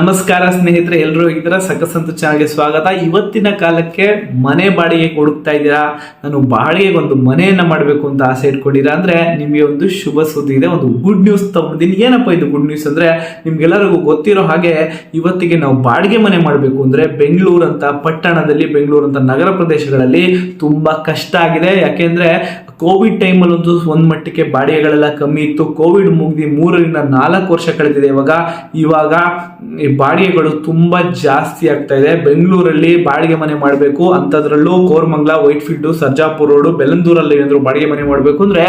ನಮಸ್ಕಾರ ಸ್ನೇಹಿತರೆ ಎಲ್ಲರೂ ಹೇಗಿದ್ದೀರಾ? ಸಕಸಂತ ಚಾನಲ್ಗೆ ಸ್ವಾಗತ. ಇವತ್ತಿನ ಕಾಲಕ್ಕೆ ಮನೆ ಬಾಡಿಗೆ ಹುಡುಕ್ತಾ ಇದ್ದೀರಾ? ನಾನು ಬಾಡಿಗೆಗೆ ಒಂದು ಮನೆಯನ್ನ ಮಾಡಬೇಕು ಅಂತ ಆಸೆ ಇಟ್ಕೊಂಡಿರಾ ಅಂದ್ರೆ ನಿಮಗೆ ಒಂದು ಶುಭ ಸುದ್ದಿ ಇದೆ, ಒಂದು ಗುಡ್ ನ್ಯೂಸ್ ತಗೊಂಡಿದ್ದೀನಿ. ಏನಪ್ಪ ಇದು ಗುಡ್ ನ್ಯೂಸ್ ಅಂದ್ರೆ? ನಿಮ್ಗೆಲ್ಲರಿಗೂ ಗೊತ್ತಿರೋ ಹಾಗೆ ಇವತ್ತಿಗೆ ನಾವು ಬಾಡಿಗೆ ಮನೆ ಮಾಡಬೇಕು ಅಂದ್ರೆ ಬೆಂಗಳೂರು ಅಂತ, ಪಟ್ಟಣದಲ್ಲಿ, ಬೆಂಗಳೂರು ಅಂತ ನಗರ ಪ್ರದೇಶಗಳಲ್ಲಿ ತುಂಬಾ ಕಷ್ಟ ಆಗಿದೆ. ಯಾಕೆಂದ್ರೆ ಕೋವಿಡ್ ಟೈಮಲ್ಲಿ ಒಂದು ಒಂದ್ ಮಟ್ಟಕ್ಕೆ ಬಾಡಿಗೆಗಳೆಲ್ಲ ಕಮ್ಮಿ ಇತ್ತು. ಕೋವಿಡ್ ಮುಗ್ದಿ ಮೂರರಿಂದ ನಾಲ್ಕು ವರ್ಷ ಕಳೆದಿದೆ. ಇವಾಗ ಇವಾಗ ಈ ಬಾಡಿಗೆಗಳು ತುಂಬಾ ಜಾಸ್ತಿ ಆಗ್ತಾ ಇದೆ. ಬೆಂಗಳೂರಲ್ಲಿ ಬಾಡಿಗೆ ಮನೆ ಮಾಡಬೇಕು. ಅಂತದ್ರಲ್ಲೂ ಕೋರ್ಮಂಗ್ಲ ವೈಟ್ ಫೀಲ್ಡ್ ಸರ್ಜಾಪುರ ರೋಡ್ ಬೆಲಂದೂರಲ್ಲಿ ಏನಾದ್ರು ಬಾಡಿಗೆ ಮನೆ ಮಾಡಬೇಕು ಅಂದ್ರೆ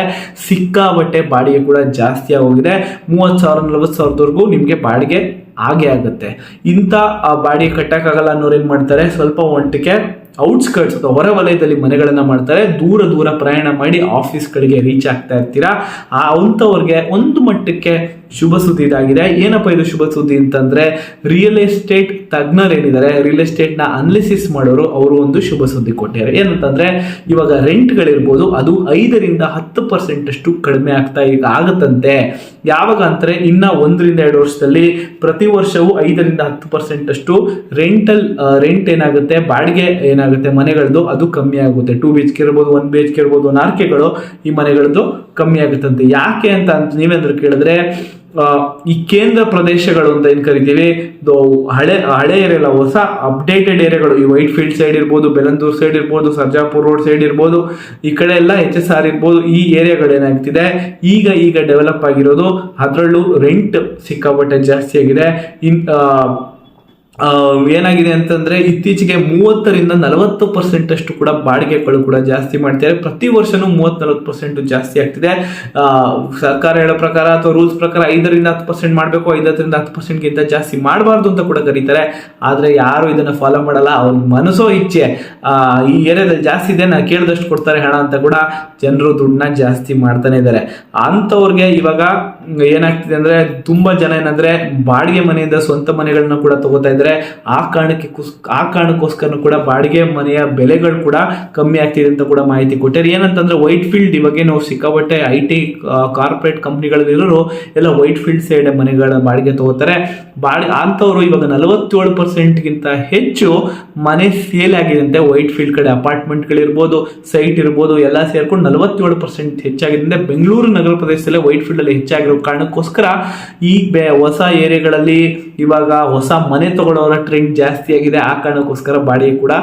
ಸಿಕ್ಕಾಬಟ್ಟೆ ಬಾಡಿಗೆ ಕೂಡ ಜಾಸ್ತಿ ಆಗೋಗಿದೆ. ಮೂವತ್ತು ಸಾವಿರ, ನಲವತ್ತು ಸಾವಿರದವರೆಗೂ ನಿಮಗೆ ಬಾಡಿಗೆ ಹಾಗೆ ಆಗುತ್ತೆ. ಇಂಥ, ಆ ಬಾಡಿಗೆ ಕಟ್ಟಕ್ಕಾಗಲ್ಲ ಅನ್ನೋರು ಏನು ಮಾಡ್ತಾರೆ? ಸ್ವಲ್ಪ ಒಂಟಿಕೆ ಔಟ್ಸ್ಕರ್ಟ್ಸ್ ಅಥವಾ ಹೊರ ವಲಯದಲ್ಲಿ ಮನೆಗಳನ್ನು ಮಾಡ್ತಾರೆ. ದೂರ ದೂರ ಪ್ರಯಾಣ ಮಾಡಿ ಆಫೀಸ್ಗಳಿಗೆ ರೀಚ್ ಆಗ್ತಾ ಇರ್ತೀರಾ? ಆ, ಅಂಥವ್ರಿಗೆ ಒಂದು ಮಟ್ಟಕ್ಕೆ ಶುಭ ಸುದ್ದಿ ಇದಾಗಿದೆ. ಏನಪ್ಪ ಇದು ಶುಭ ಸುದ್ದಿ ಅಂತಂದ್ರೆ ರಿಯಲ್ ಎಸ್ಟೇಟ್ ತಜ್ಞರು ಏನಿದ್ದಾರೆ ರಿಯಲ್ ಎಸ್ಟೇಟ್ನ ಅನಾಲಿಸಿಸ್ ಮಾಡೋರು ಅವರು ಒಂದು ಶುಭ ಸುದ್ದಿ ಕೊಟ್ಟಿದ್ದಾರೆ. ಏನಂತಂದ್ರೆ, ಇವಾಗ ರೆಂಟ್ಗಳಿರ್ಬೋದು ಅದು ಐದರಿಂದ ಹತ್ತು ಪರ್ಸೆಂಟ್ ಅಷ್ಟು ಕಡಿಮೆ ಆಗ್ತಾ ಈಗ ಆಗತ್ತಂತೆ. ಯಾವಾಗ ಅಂತಾರೆ ಇನ್ನ ಒಂದರಿಂದ ಎರಡು ವರ್ಷದಲ್ಲಿ ಪ್ರತಿ ವರ್ಷವೂ ಐದರಿಂದ ಹತ್ತು ಪರ್ಸೆಂಟ್ ಅಷ್ಟು ರೆಂಟಲ್ ರೆಂಟ್ ಏನಾಗುತ್ತೆ, ಬಾಡಿಗೆ ಏನಾಗುತ್ತೆ ಮನೆಗಳದ್ದು, ಅದು ಕಮ್ಮಿ ಆಗುತ್ತೆ. ಟೂ ಬಿ ಎಚ್ ಕೆ ಇರ್ಬೋದು ಒನ್ ಬಿ ಎಚ್ ಕೆ ಇರ್ಬೋದು, ನಾಲ್ಕೆಗಳು ಈ ಮನೆಗಳದ್ದು ಕಮ್ಮಿ ಆಗುತ್ತಂತೆ. ಯಾಕೆ ಅಂತ ನೀವೇನಾದ್ರು ಕೇಳಿದ್ರೆ ಈ ಕೇಂದ್ರ ಪ್ರದೇಶಗಳು ಅಂತ ಏನು ಕರಿತೀವಿ? ಹಳೆ ಹಳೆ ಏರಿಯಲ್ಲ, ಹೊಸ ಅಪ್ಡೇಟೆಡ್ ಏರಿಯಾಗಳು. ಈ ವೈಟ್ ಫೀಲ್ಡ್ ಸೈಡ್ ಇರ್ಬೋದು ಬೆಲಂದೂರ್ ಸೈಡ್ ಇರ್ಬೋದು ಸರ್ಜಾಪುರ್ ರೋಡ್ ಸೈಡ್ ಇರ್ಬೋದು, ಈ ಕಡೆ ಎಲ್ಲ ಎಚ್ ಎಸ್ ಆರ್ ಇರ್ಬೋದು, ಈ ಏರಿಯಾಗಳು ಏನಾಗ್ತಿದೆ? ಈಗ ಈಗ ಡೆವಲಪ್ ಆಗಿರೋದು ಅದರಲ್ಲೂ ರೆಂಟ್ ಸಿಕ್ಕಾಪಟ್ಟೆ ಜಾಸ್ತಿ ಆಗಿದೆ. ಇನ್ ಏನಾಗಿದೆ ಅಂತಂದ್ರೆ ಇತ್ತೀಚೆಗೆ ಮೂವತ್ತರಿಂದ ನಲವತ್ತು ಪರ್ಸೆಂಟ್ ಅಷ್ಟು ಕೂಡ ಬಾಡಿಗೆಗಳು ಕೂಡ ಜಾಸ್ತಿ ಮಾಡ್ತಾರೆ ಪ್ರತಿ ವರ್ಷನೂ ಮೂವತ್ ನಲವತ್ತು ಪರ್ಸೆಂಟ್ ಜಾಸ್ತಿ ಆಗ್ತಿದೆ. ಸರ್ಕಾರ ಹೇಳೋ ಪ್ರಕಾರ ಅಥವಾ ರೂಲ್ಸ್ ಪ್ರಕಾರ ಐದರಿಂದ ಹತ್ತು ಪರ್ಸೆಂಟ್ ಮಾಡಬೇಕು ಐದರಿಂದ ಹತ್ತು ಪರ್ಸೆಂಟ್ಗಿಂತ ಜಾಸ್ತಿ ಮಾಡಬಾರ್ದು ಅಂತ ಕೂಡ ಕರೀತಾರೆ. ಆದ್ರೆ ಯಾರು ಇದನ್ನ ಫಾಲೋ ಮಾಡಲ್ಲ, ಅವ್ರ ಮನಸ್ಸೋ ಇಚ್ಛೆ. ಈ ಏರಿಯಾದಲ್ಲಿ ಜಾಸ್ತಿ ಇದೆ, ನಾ ಕೇಳಿದಷ್ಟು ಕೊಡ್ತಾರೆ ಹಣ ಅಂತ ಕೂಡ. ಜನರು ದುಡ್ಡನ್ನ ಜಾಸ್ತಿ ಮಾಡ್ತಾನೆ ಇದ್ದಾರೆ. ಅಂಥವ್ರಿಗೆ ಇವಾಗ ಏನಾಗ್ತಿದೆ ಅಂದ್ರೆ ತುಂಬಾ ಜನ ಏನಂದ್ರೆ ಬಾಡಿಗೆ ಮನೆಯಿಂದ ಸ್ವಂತ ಮನೆಗಳನ್ನ ಕೂಡ ತಗೋತಾ ಇದ್ದಾರೆ. ಆ ಕಾರಣಕ್ಕೆ ಆ ಕಾರಣಕ್ಕೋಸ್ಕರ ಕೂಡ ಬಾಡಿಗೆ ಮನೆಯ ಬೆಲೆಗಳು ಕೂಡ ಕಮ್ಮಿ ಆಗ್ತಿದೆ ಅಂತ ಕೂಡ ಮಾಹಿತಿ ಕೊಟ್ಟಿದ್ದಾರೆ ಏನಂತಂದ್ರೆ ವೈಟ್ ಫೀಲ್ಡ್ ಇವಾಗೇನು ಸಿಕ್ಕಾಪಟ್ಟೆ ಐ ಟಿ ಕಾರ್ಪೊರೇಟ್ ಕಂಪ್ನಿಗಳಲ್ಲಿರೋರು ಎಲ್ಲ ವೈಟ್ ಫೀಲ್ಡ್ ಸೈಡ್ ಮನೆಗಳ ಬಾಡಿಗೆ ತಗೋತಾರೆ. ಬಾಡಿಗೆ ಅಂಥವ್ರು ಇವಾಗ ನಲವತ್ತೇಳು ಪರ್ಸೆಂಟ್ಗಿಂತ ಹೆಚ್ಚು ಮನೆ ಸೇಲ್ ಆಗಿದೆ ಅಂತೆ ವೈಟ್ ಫೀಲ್ಡ್ ಕಡೆ. ಅಪಾರ್ಟ್ಮೆಂಟ್ಗಳಿರ್ಬೋದು ಸೈಟ್ ಇರ್ಬೋದು, ಎಲ್ಲ ಸೇರ್ಕೊಂಡು ನಲವತ್ತೇಳು ಪರ್ಸೆಂಟ್ ಹೆಚ್ಚಾಗಿದೆ. ಬೆಂಗಳೂರು ನಗರ ಪ್ರದೇಶದಲ್ಲೇ ವೈಟ್ ಫೀಲ್ಡ್ ಅಲ್ಲಿ ಕಾರಣಕ್ಕೋಸ್ಕರ ಈ ಬೆ ಹೊಸ ಏರಿಯಾಗಳಲ್ಲಿ ಇವಾಗ ಹೊಸ ಮನೆ ತಗೊಳ್ಳೋರ ಟ್ರೆಂಡ್ ಜಾಸ್ತಿ ಆಗಿದೆ. ಆ ಕಾರಣಕ್ಕೋಸ್ಕರ ಬಾಡಿಗೆ ಕೂಡ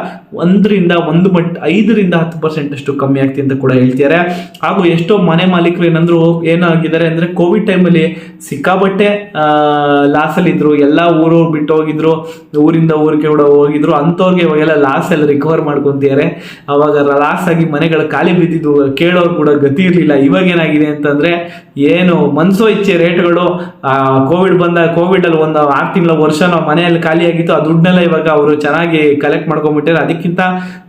ಒಂದರಿಂದ ಒಂದು ಮಟ್ ಐದರಿಂದ ಹತ್ತು ಪರ್ಸೆಂಟ್ ಅಷ್ಟು ಕಮ್ಮಿ ಆಗ್ತಿ ಅಂತ ಕೂಡ ಹೇಳ್ತಿದ್ದಾರೆ. ಹಾಗೂ ಎಷ್ಟೋ ಮನೆ ಮಾಲೀಕರು ಏನಂದ್ರು ಏನಾಗಿದ್ದಾರೆ ಅಂದ್ರೆ ಕೋವಿಡ್ ಟೈಮಲ್ಲಿ ಸಿಕ್ಕಾಬಟ್ಟೆ ಅಲ್ಲಿ ಇದ್ರು. ಎಲ್ಲ ಊರು ಬಿಟ್ಟು ಹೋಗಿದ್ರು. ಊರಿಂದ ಊರಿಗೆ ಕೂಡ ಹೋಗಿದ್ರು. ಅಂಥವ್ರಿಗೆ ಇವಾಗೆಲ್ಲ ಲಾಸ್ ಎಲ್ಲ ರಿಕವರ್ ಮಾಡ್ಕೊಂತಿದ್ದಾರೆ. ಅವಾಗ ಲಾಸ್ ಆಗಿ ಮನೆಗಳು ಖಾಲಿ ಬಿದ್ದಿದ್ದು ಕೇಳೋರು ಕೂಡ ಗತಿ ಇರಲಿಲ್ಲ. ಇವಾಗ ಏನಾಗಿದೆ ಅಂತಂದ್ರೆ ಏನು ಮನ್ಸೋ ಇಚ್ಛೆ ರೇಟ್ಗಳು ಕೋವಿಡ್ ಬಂದ ಕೋವಿಡ್ ಅಲ್ಲಿ ಒಂದು ಆರು ತಿಂಗಳ ವರ್ಷ ನಾವು ಮನೆಯಲ್ಲಿ ಖಾಲಿಯಾಗಿತ್ತು ಆ ದುಡ್ಡನ್ನೆಲ್ಲ ಇವಾಗ ಅವರು ಚೆನ್ನಾಗಿ ಕಲೆಕ್ಟ್ ಮಾಡ್ಕೊಂಡ್ಬಿಟ್ಟಿದ್ದಾರೆ ಅದಕ್ಕಿಂತ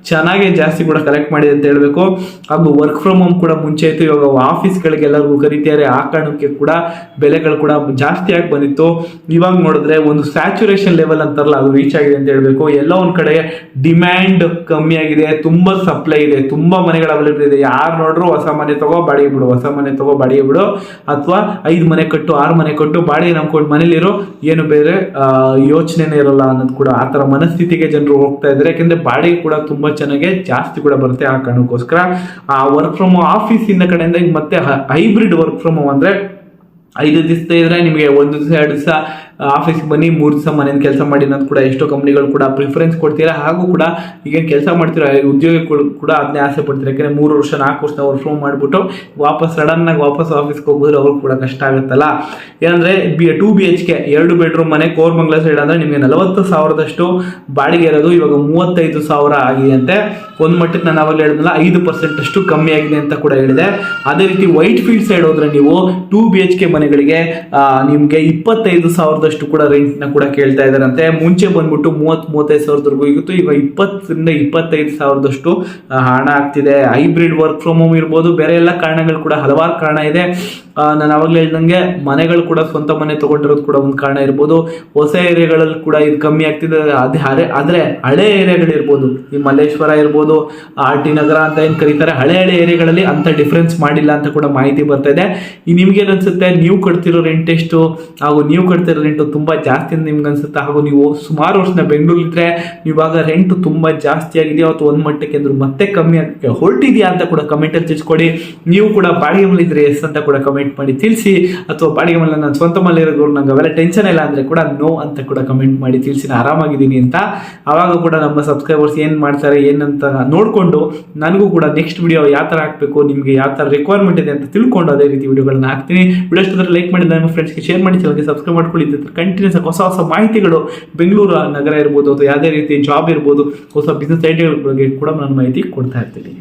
ಚೆನ್ನಾಗಿ ಜಾಸ್ತಿ ಕೂಡ ಕಲೆಕ್ಟ್ ಮಾಡಿದೆ ಅಂತ ಹೇಳಬೇಕು. ಹಾಗೂ ವರ್ಕ್ ಫ್ರಮ್ ಹೋಮ್ ಕೂಡ ಮುಂಚೆ ಇತ್ತು. ಇವಾಗ ಆಫೀಸ್ಗಳಿಗೆಲ್ಲರಿಗೂ ಕರೀತಾರೆ ಆ ಕಾರಣಕ್ಕೆ ಕೂಡ ಬೆಲೆಗಳು ಕೂಡ ಜಾಸ್ತಿ ಆಗಿ ಬಂದಿತ್ತು. ಇವಾಗ ನೋಡಿದ್ರೆ ಒಂದು ಸ್ಯಾಚುರೇಷನ್ ಲೆವೆಲ್ ಅಂತಾರಲ್ಲ ಅದು ರೀಚ್ ಆಗಿದೆ ಅಂತ ಹೇಳಬೇಕು. ಎಲ್ಲ ಒಂದು ಕಡೆ ಡಿಮ್ಯಾಂಡ್ ಕಮ್ಮಿ ಆಗಿದೆ. ತುಂಬಾ ಸಪ್ಲೈ ಇದೆ. ತುಂಬಾ ಮನೆಗಳ ಅವೈಲೇಬಲ್ ಇದೆ. ಯಾರು ನೋಡ್ರು ಹೊಸ ಮನೆ ತಗೋ ಬಾಡಿಗೆ ಬಿಡು, ಹೊಸ ಮನೆ ತಗೋ ಬಾಡಿಗೆ ಬಿಡು. ಅಥವಾ ಐದು ಮನೆ ಕಟ್ಟು, ಆರು ಮನೆ ಕಟ್ಟು, ಬಾಡಿಗೆ ನಂಬ್ಕೊಂಡು ಮನೇಲಿರೋ, ಏನು ಬೇರೆ ಆ, ಯೋಚನೆನೇ ಇರಲ್ಲ ಅನ್ನೋದು ಕೂಡ ಆ ತರ ಮನಸ್ಥಿತಿಗೆ ಜನರು ಹೋಗ್ತಾ ಇದ್ದಾರೆ ಯಾಕಂದ್ರೆ ಬಾಡಿಗೆ ಕೂಡ ತುಂಬಾ ಚೆನ್ನಾಗಿ ಜಾಸ್ತಿ ಕೂಡ ಬರುತ್ತೆ ಆ ಕಾರಣಕ್ಕೋಸ್ಕರ. ಆ ವರ್ಕ್ ಫ್ರಮ್ ಆಫೀಸ್ ಇಂದ ಕಡೆಯಿಂದ ಈಗ ಮತ್ತೆ ಹೈಬ್ರಿಡ್ ವರ್ಕ್ ಫ್ರಮ್ ಅಂದ್ರೆ ಐದು ದಿವಸ ಇದ್ರೆ ನಿಮಗೆ ಒಂದು ದಿವಸ ಎರಡು ದಿವಸ ಆಫೀಸ್ಗೆ ಬನ್ನಿ, ಮೂರು ದಿವಸ ಮನೆಯಿಂದ ಕೆಲಸ ಮಾಡಿ ಅನ್ನೋದು ಕೂಡ ಎಷ್ಟೋ ಕಂಪ್ನಿಗಳು ಕೂಡ ಪ್ರಿಫರೆನ್ಸ್ ಕೊಡ್ತೀರಾ? ಹಾಗೂ ಕೂಡ ಈಗ ಕೆಲಸ ಮಾಡ್ತಿರೋ? ಉದ್ಯೋಗಿಗಳು ಕೂಡ ಅದನ್ನೇ ಆಸೆ ಪಡ್ತಾರೆ. ಯಾಕಂದರೆ ಮೂರು ವರ್ಷ, ನಾಲ್ಕು ವರ್ಷ ವರ್ಕ್ ಫ್ರೋಮ್ ಮಾಡಿಬಿಟ್ಟು ವಾಪಸ್ ಸಡನ್ನಾಗಿ ವಾಪಸ್ ಆಫೀಸ್ಗೆ ಹೋಗಿದ್ರೆ ಅವ್ರಿಗೆ ಕೂಡ ಕಷ್ಟ ಆಗುತ್ತಲ್ಲ? ಏನಂದರೆ, B, two B H K ಎರಡು ಬೆಡ್ರೂಮ್ ಮನೆ, ಕೋರ್ಮಂಗ್ಲ ಸೈಡ್ ಅಂದರೆ ನಿಮಗೆ ನಲವತ್ತು ಸಾವಿರದಷ್ಟು ಬಾಡಿಗೆ ಇರೋದು. ಇವಾಗ ಮೂವತ್ತೈದು ಸಾವಿರ ಆಗಿದೆ ಅಂತೆ ಒಂದು ಮಟ್ಟಕ್ಕೆ ನಾನು ಅವಾಗಲೇ ಹೇಳಿದ್ನಲ್ಲ, ಐದು ಪರ್ಸೆಂಟ್ ಅಷ್ಟು ಕಮ್ಮಿ ಆಗಿದೆ ಅಂತ ಕೂಡ ಹೇಳಿದೆ. ಅದೇ ರೀತಿ ವೈಟ್ ಫೀಲ್ಡ್ ಸೈಡ್ ಹೋದ್ರೆ ನೀವು, ಟೂ ಬಿ ಎಚ್ ಕೆ ಮನೆಗಳಿಗೆ ನಿಮಗೆ ಇಪ್ಪತ್ತೈದು ಇಪ್ಪತ್ತೈದು ಸಾವಿರದಷ್ಟು ಕೂಡ ರೆಂಟ್ನ ಕೂಡ ಕೇಳ್ತಾ ಇದಾರಂತೆ ಮುಂಚೆ ಬಂದ್ಬಿಟ್ಟು ಮೂವತ್ ಮೂವತ್ತೈದು ಸಾವಿರದವರೆಗೂ ಇತ್ತು ಈಗ ಇಪ್ಪತ್ತರಿಂದ ಇಪ್ಪತ್ತೈದು ಸಾವಿರದಷ್ಟು ಹಣ ಆಗ್ತಿದೆ. ಹೈಬ್ರಿಡ್ ವರ್ಕ್ ಫ್ರಮ್ ಹೋಮ್ ಇರ್ಬೋದು. ಬೇರೆ ಎಲ್ಲ ಕಾರಣಗಳು ಕೂಡ ಹಲವಾರು ಕಾರಣ ಇದೆ. ನಾನು ಅವಾಗಲೇ ಹೇಳ್ದಂಗೆ ಮನೆಗಳು ಕೂಡ ಸ್ವಂತ ಮನೆ ತಗೊಂಡಿರೋದು ಕೂಡ ಒಂದು ಕಾರಣ ಇರ್ಬೋದು. ಹೊಸ ಏರಿಯಾಗಳಲ್ಲಿ ಕೂಡ ಇದು ಕಮ್ಮಿ ಆಗ್ತಿದೆ. ಅದೇ ಹಳೆ ಆದರೆ ಹಳೆ ಏರಿಯಾಗಳಿರ್ಬೋದು ಈ ಮಲ್ಲೇಶ್ವರ ಇರ್ಬೋದು, ಆರ್ ಟಿ ನಗರ ಅಂತ ಏನು ಕರೀತಾರೆ, ಹಳೆ ಹಳೆ ಏರಿಯಾಗಳಲ್ಲಿ ಅಂತ ಡಿಫ್ರೆನ್ಸ್ ಮಾಡಿಲ್ಲ ಅಂತ ಕೂಡ ಮಾಹಿತಿ ಬರ್ತಾ ಇದೆ. ಈ ನಿಮ್ಗೇನು ಅನ್ಸುತ್ತೆ? ನೀವು ಕಟ್ತಿರೋ ರೆಂಟ್ ಎಷ್ಟು? ಹಾಗೂ ನೀವು ಕಟ್ತಿರೋ ರೆಂಟು ತುಂಬ ಜಾಸ್ತಿ ಅಂತ ನಿಮ್ಗೆ ಅನ್ಸುತ್ತೆ? ಹಾಗೂ ನೀವು ಸುಮಾರು ವರ್ಷನ ಬೆಂಗಳೂರಿದ್ರೆ ಇವಾಗ ರೆಂಟ್ ತುಂಬ ಜಾಸ್ತಿ ಆಗಿದೆಯಾ? ಅಥವಾ ಒಂದು ಮಟ್ಟಕ್ಕೆ ಅಂದ್ರು ಮತ್ತೆ ಕಮ್ಮಿ ಹೊರಟಿದೆಯಾ ಅಂತ ಕೂಡ ಕಮೆಂಟಲ್ಲಿ ತಿಳಿಸ್ಕೊಡಿ. ನೀವು ಕೂಡ ಬಾಡಿಗೆ ಮೇಲೆ ಎಸ್ ಅಂತ ಕೂಡ ಕಮೆಂಟ್ ಮಾಡಿ ತಿಳಿಸಿ ಅಥವಾ ಬಾಡಿಗೆ ಮನೆ ನನ್ನ ಸ್ವಂತ ಮನೆ ಇರೋದು ನಂಗೆ ಅವೆಲ್ಲ ಟೆನ್ಷನ್ ಇಲ್ಲ ಅಂದರೆ ಕೂಡ ನೋ ಅಂತ ಕೂಡ ಕಮೆಂಟ್ ಮಾಡಿ ತಿಳಿಸಿ ನಾನು ಆರಾಮಾಗಿದ್ದೀನಿ ಅಂತ. ಆವಾಗ ಕೂಡ ನಮ್ಮ ಸಬ್ಸ್ಕ್ರೈಬರ್ಸ್ ಏನು ಮಾಡ್ತಾರೆ, ಏನಂತ ನೋಡಿಕೊಂಡು ನನಗೂ ಕೂಡ ನೆಕ್ಸ್ಟ್ ವಿಡಿಯೋ ಯಾವ ಥರ ಹಾಕಬೇಕು ನಿಮಗೆ ಯಾವ ಥರ ರಿಕ್ವೈರ್ಮೆಂಟ್ ಇದೆ ಅಂತ ತಿಳ್ಕೊಂಡು ಅದೇ ರೀತಿ ವಿಡಿಯೋಗಳನ್ನ ಹಾಕ್ತೀನಿ. ವಿಡಿಯೋ ಲೈಕ್ ಮಾಡಿ ನಿಮ್ಮ ಫ್ರೆಂಡ್ಸ್ಗೆ ಶೇರ್ ಮಾಡಿ ಚಾನಲ್ಗೆ ಸಬ್ಸ್ಕ್ರೈಬ್ ಮಾಡ್ಕೊಳ್ಳಿ. ಕಂಟಿನ್ಯೂಸ್ ಹೊಸ ಹೊಸ ಮಾಹಿತಿಗಳು ಬೆಂಗಳೂರು ನಗರ ಇರ್ಬೋದು ಅಥವಾ ಯಾವುದೇ ರೀತಿ ಜಾಬ್ ಇರ್ಬೋದು, ಹೊಸ ಬಿಸ್ನೆಸ್ ಐಡಿಯಾಗಳ ಬಗ್ಗೆ ಕೂಡ ನಾನು ಮಾಹಿತಿ ಕೊಡ್ತಾ ಇರ್ತೀನಿ.